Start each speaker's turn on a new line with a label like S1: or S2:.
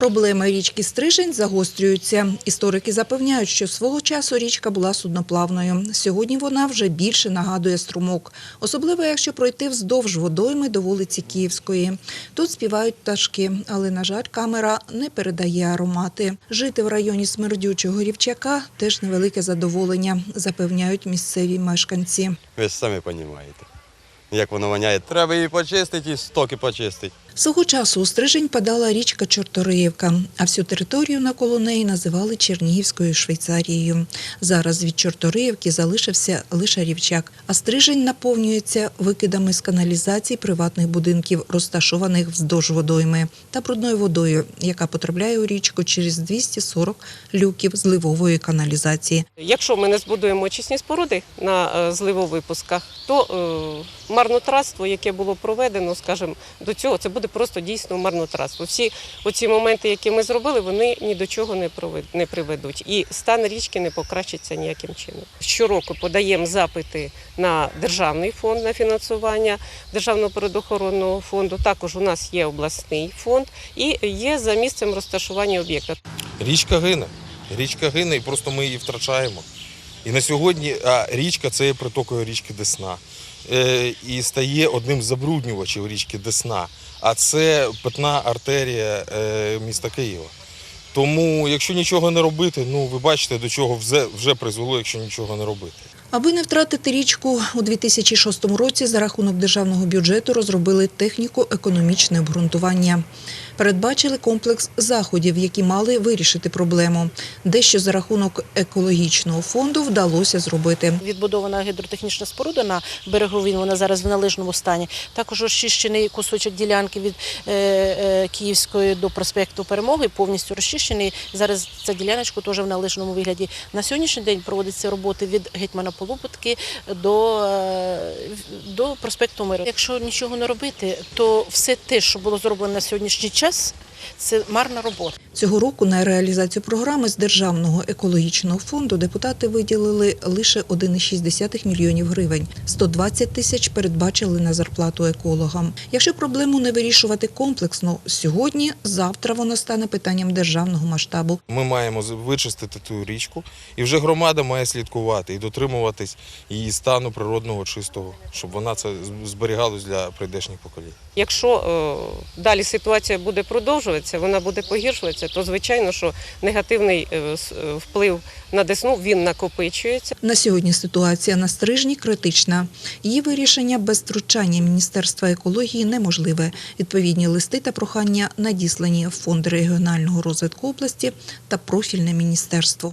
S1: Проблеми річки Стрижень загострюються. Історики запевняють, що свого часу річка була судноплавною. Сьогодні вона вже більше нагадує струмок, особливо якщо пройти вздовж водойми до вулиці Київської. Тут співають пташки, але, на жаль, камера не передає аромати. Жити в районі смердючого рівчака теж невелике задоволення, запевняють місцеві мешканці.
S2: Ви самі розумієте, як воно воняє. Треба її почистити і стоки почистити.
S1: Свого часу у Стрижень падала річка Чорториївка, а всю територію навколо неї називали Чернігівською Швейцарією. Зараз від Чорториївки залишився лише рівчак, а Стрижень наповнюється викидами з каналізацій приватних будинків, розташованих вздовж водойми, та брудною водою, яка потрапляє у річку через 240 люків зливової каналізації.
S3: Якщо ми не збудуємо очисні споруди на е, зливовипусках, то е, марнотратство, яке було проведено, скажімо, до цього, це буде просто дійсно марнотратство. Всі оці моменти, які ми зробили, вони ні до чого не приведуть. І стан річки не покращиться ніяким чином. Щороку подаємо запити на державний фонд на фінансування державного природоохоронного фонду. Також у нас є обласний фонд і є за місцем розташування об'єкта.
S4: Річка гине. Річка гине, і просто ми її втрачаємо. І на сьогодні а річка це є притокою річки Десна. Е, і стає одним з забруднювачів річки Десна. А це питна артерія е, міста Києва. Тому, якщо нічого не робити, ну ви бачите, до чого вже, вже призвело, якщо нічого не робити.
S1: Аби не втратити річку, у 2006 році за рахунок державного бюджету розробили техніко-економічне обґрунтування. Передбачили комплекс заходів, які мали вирішити проблему. Дещо за рахунок екологічного фонду вдалося зробити.
S5: Відбудована гідротехнічна споруда на береговій, вона зараз в належному стані. Також розчищений кусочок ділянки від е, е, Київської до проспекту Перемоги, повністю розчищений. Зараз ця діляночка теж в належному вигляді. На сьогоднішній день проводяться роботи від гетьмана Полупотки до, е, до проспекту Миру. Якщо нічого не робити, то все те, що було зроблено на сьогоднішній час, us це марна робота.
S1: Цього року на реалізацію програми з Державного екологічного фонду депутати виділили лише 1,6 мільйонів гривень. 120 тисяч передбачили на зарплату екологам. Якщо проблему не вирішувати комплексно сьогодні, завтра вона стане питанням державного масштабу.
S4: Ми маємо вичистити ту річку, і вже громада має слідкувати і дотримуватись її стану природного чистого, щоб вона це з- зберігалось для прийдешніх поколінь.
S3: Якщо е, далі ситуація буде продовжуватися, вона буде погіршуватися, то звичайно, що негативний е, е, вплив на десну він накопичується.
S1: На сьогодні ситуація на стрижні критична. Її вирішення без втручання Міністерства екології неможливе. Відповідні листи та прохання надіслані в фонд регіонального розвитку області та профільне міністерство.